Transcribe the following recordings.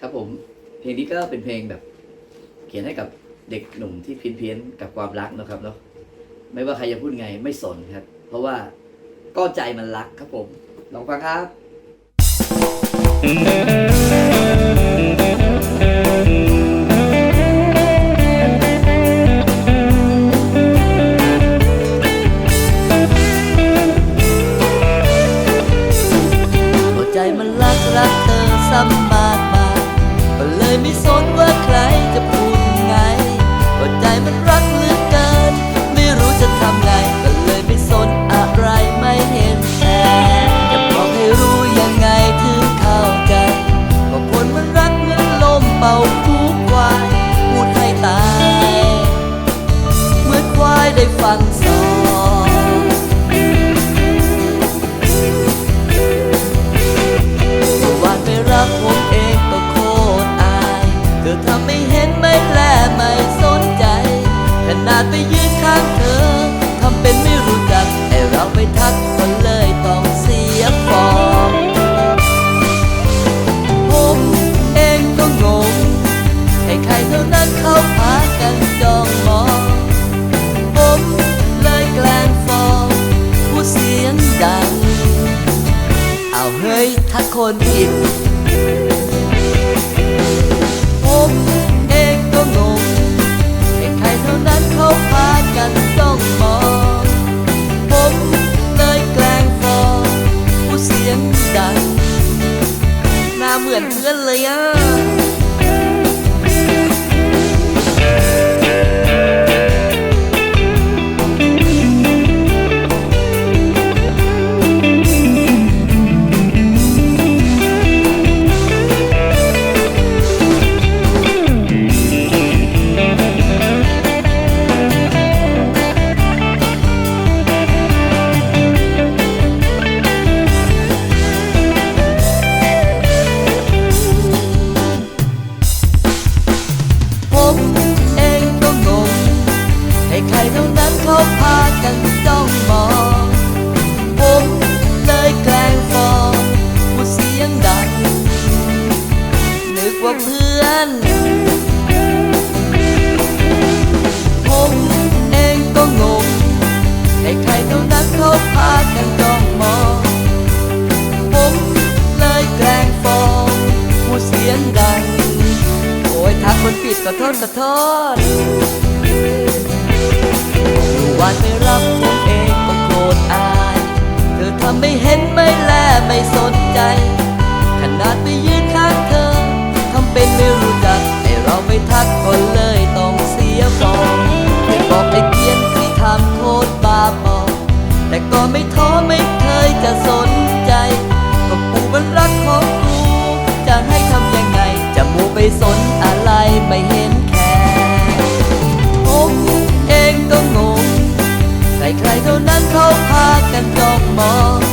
ครับผมเพลงนี้ก็เป็นเพลงแบบ เขียนให้กับเด็กหนุ่มที่เพี้ยนเพี้ยนๆกับความรักนะครับเนาะไม่ว่าใครจะพูดไงไม่สนครับ เพราะว่าก็ใจมันรักครับผมลองฟังครับหัวใจมันรักรักเธอซ้ำ ก็เล คนผิด ผมเองก็งงให้ใครเท่านั้นเขาพากันต้องมอง ผมเลยแกล้งฟองผู้เสียงดังหน้าเหมือนเพื่อนเลยอะ เพื่อนผมเองก็งงให้ใครเท่านั้นเขาพากันจ้องมอง ผมเลยแกล้งฟอร์มพูดเสียงดัง โอ้ยทักคนผิดขอโทษขอโทษวันไม่รับผมเองก็โกรธอาย เธอทำไม่เห็นไม่แลไม่สนใจ ขนาดไปยื ให้เราไม่ทักก็เลยต้องเสียฟอร์มเคยบอกให้เกียนที่ทำโทษบาปอแต่ก็ไม่ท้อไม่เคยจะสนใจก็ปูมันรักของกูจะให้ทำยังไง จะมูไปสนอะไรไม่เห็นแค่ผมเองก็งงใครๆเท่านั้นเขาพากันจ้องมอง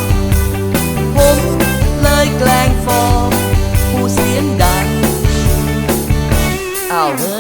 这样